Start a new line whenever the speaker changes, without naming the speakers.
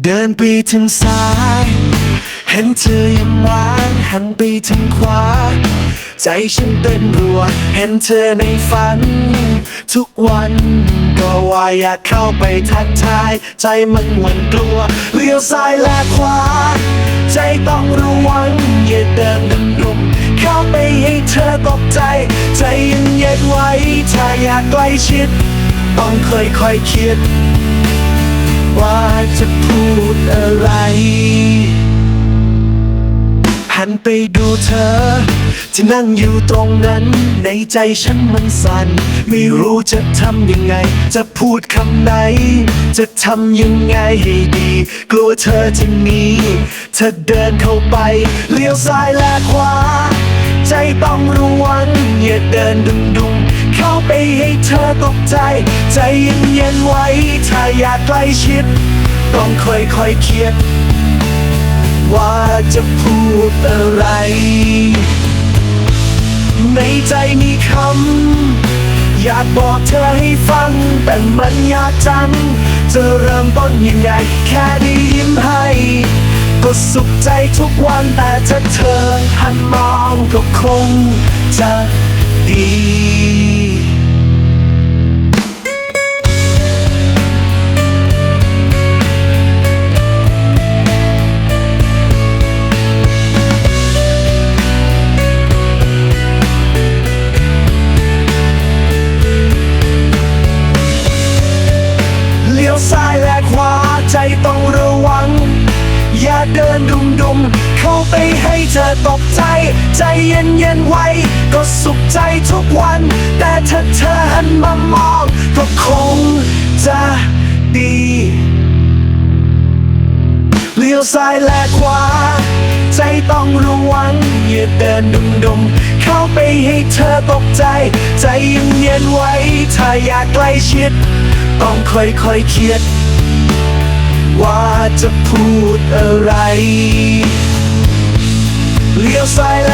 เดินไปทางซ้าย เห็นเธอยังวางหันไปทางขวา ใจฉันเต้นรัว เห็นเธอในฝัน ทุกวันก็ว่าอยากเข้าไปทักทาย ใจมันหวั่นกลัวเลี้ยวซ้ายและขวา ใจต้องระวังอย่าเดินดุมเข้าไปให้เธอตกใจ ใจเย็นไว้ถ้าอยากใกล้ชิด ต้องค่อยๆคิดว่าจะพู ดอะไร หันไปดูเธอ ที่นั่งอยู่ตรงนั้น ในใจฉันมันสั่น ไม่รู้จะทำยังไง จะพูดคำไหน จะทำยังไงให้ดี กลัวเธอจะหนีเธอเดินเข้าไป เลี้ยวซ้ายและขวา ใจต้องระวังอย่าเดินดุมดุมๆเข้าไปให้เธอตกใจ ใจเย็นเย็นไว้ ถ้าอยากใกล้ชิด ต้องค่อยๆคิด ว่าจะพูดอะไร ในใจมีคำ อยากบอกเธอให้ฟัง แต่มันยากจัง จะเริ่มต้นยังไง แค่ได้ยิ้มให้ก็สุขใจทุกวันแต่ถ้าเธอหันมองก็คงจะดี อย่าเดินดุมดุมเข้าไปให้เธอตกใจ ใจเย็นเย็นไว้ ก็สุขใจทุกวัน แต่ถ้าเธอหันมามอง ก็คงจะดีเลี้ยวซ้ายและขวาใจต้องระวังอย่าเดินดุมดุมเข้าไปให้เธอตกใจ ใจเย็นเย็นไว้ ถ้าอยากใกล้ชิด ต้องค่อยๆคคิด ว่าจะพูดอะไร เลี้ยวซ้าย